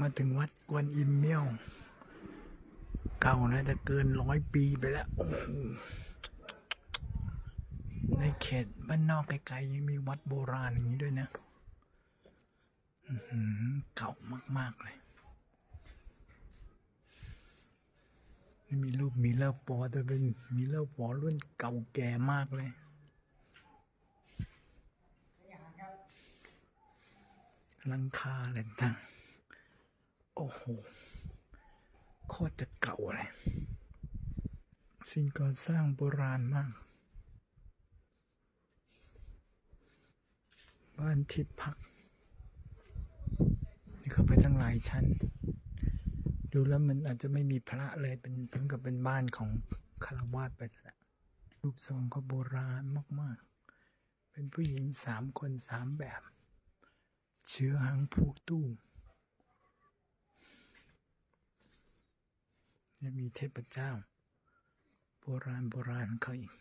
มาถึงวัดกวนอิมเมี่ยว เก่านะจะเกินร้อยปีไปแล้ว ในเขตบ้านนอกไกลๆยังมีวัดโบราณอย่างนี้ด้วยนะเก่ามากๆเลยมีรูปมีเลอร์ปอแต่เป็นมีเลอร์ปอรุ่นเก่าแก่มากเลยหลังคาอะไรต่าง โอ้โห โคตรจะเก่าเลย สิ่งก่อสร้างโบราณมาก บ้านที่พัก นี่เข้าไปตั้งหลายชั้น ดูแล้วมันอาจจะไม่มีพระเลยเป็นเพิ่งกับเป็นบ้านของคารวาสไปซะล้วรูปทรงก็โบราณมากๆ เป็นผู้หญิงสามคนสามแบบ เชื้อหางผูตู้ ยังมีเทพเจ้า โบราณโบราณเขาอีก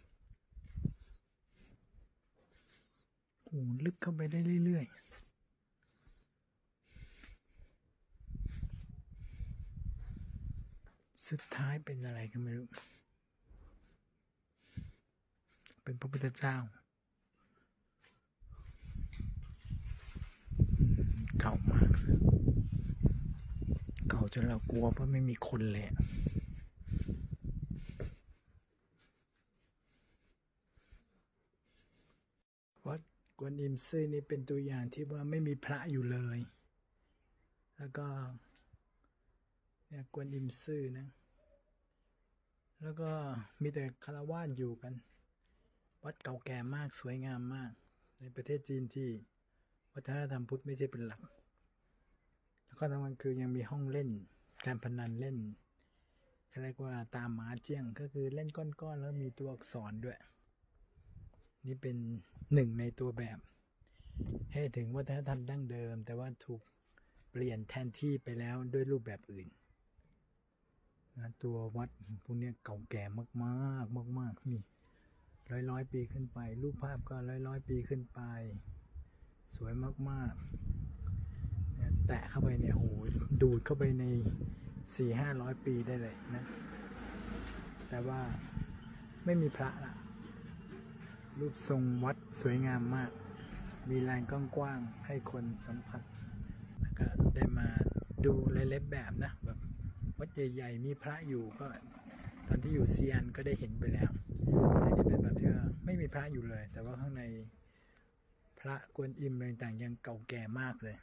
โอ้ลึกเข้าไปได้เรื่อย ๆสุดท้ายเป็นอะไรก็ไม่รู้ เป็นพระพุทธเจ้า เก่ามาก เก่า จนเรากลัวเพราะไม่มีคนเลยวัดกวนอิมซื่อนี่เป็นตัวอย่างที่ว่าไม่มีพระอยู่เลย แล้วก็เนี่ยกวนอิมซื่อนะ แล้วก็มีแต่คารวาสอยู่กัน วัดเก่าแก่มากสวยงามมาก ในประเทศจีนที่วัฒนธรรมพุทธไม่ใช่เป็นหลัก แล้วก็ตอนกลางคืนยังมีห้องเล่น การพนันเล่นเขาเรียกว่าตามหมาเจียงก็คือเล่นก้อนๆแล้วมีตัวอักษรด้วย นี่เป็นหนึ่งในตัวแบบ ให้ถึงวัฒนธรรมดั้งเดิม แต่ว่าถูกเปลี่ยนแทนที่ไปแล้วด้วยรูปแบบอื่นนะตัววัดพวกนี้เก่าแก่มากๆ มาก ๆ นี่ร้อยร้อยปีขึ้นไป รูปภาพก็ร้อยร้อยปีขึ้นไป สวยมาก ๆ แตะเข้าไปเนี่ยโหดูดเข้าไปในสี่ห้าร้อยปีได้เลยนะ แต่ว่าไม่มีพระละรูปทรงวัดสวยงามมาก มีลานกว้างๆให้คนสัมผัส แล้วก็ได้มาดูเล็บๆแบบนะแบบวัดใหญ่ๆมีพระอยู่ก็ตอนที่อยู่เซียนก็ได้เห็นไปแล้วแต่นี่เป็นแบบที่ว่าไม่มีพระอยู่เลย แต่ว่าข้างในพระกวนอิมอะไรต่างๆยังเก่าแก่มากเลย